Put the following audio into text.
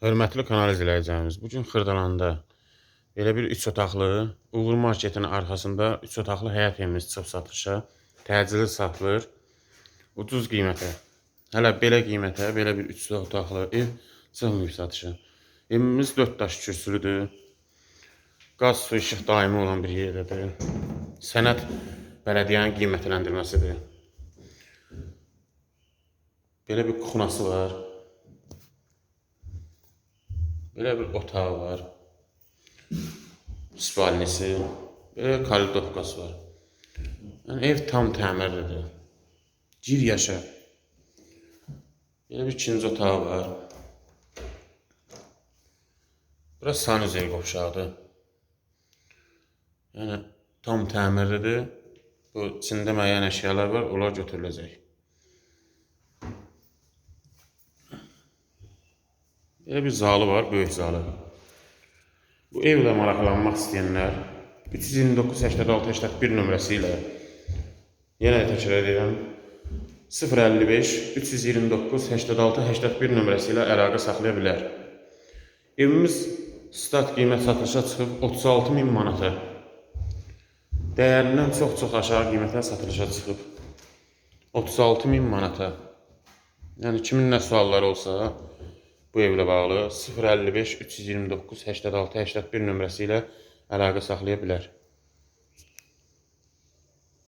Hörmətli kanal izləyicilərimiz, bu gün Xırdalanda belə bir 3 otaqlı Uğur Marketinin arxasında 3 otaqlı həyət evimiz çıxıb satışa. Təcili satılır. Ucuz qiymətə. Hələ belə qiymətə belə bir 3 otaqlı ev çıxmayıb satışa. Evimiz 4 daş kürsülüdür. Qaz, su, işıq daimi olan bir yerdədir. Sənəd bələdiyyənin qiymətləndirməsidir. Belə bir kuxunası var. Belə bir otağı var. Spalnisi. Belə kalidovkası var. Yəni ev tam təmirlidir. Gir yaşa. Belə bir ikinci otağı var. Bura sanuzel qovşağıdır. Yəni tam təmirlidir. Bu içində müəyyən əşyalar var, onlar götürüləcək. Belə bir zalı var, böyük zalı. Bu evlə maraqlanmaq istəyənlər 329 86 81 nömrəsi ilə yenə təkrar edirəm 055 329 86 81 nömrəsi ilə əlaqə saxlaya bilər. Evimiz stat qiymət satışa çıxıb 36 min manata. Dəyərindən çox-çox aşağı qiymətə satılışa çıxıb. 36 min manata. Yəni kimin nə sualları olsa bu evlə bağlı 055 329 86 81 nömrəsi ilə əlaqə saxlaya bilər.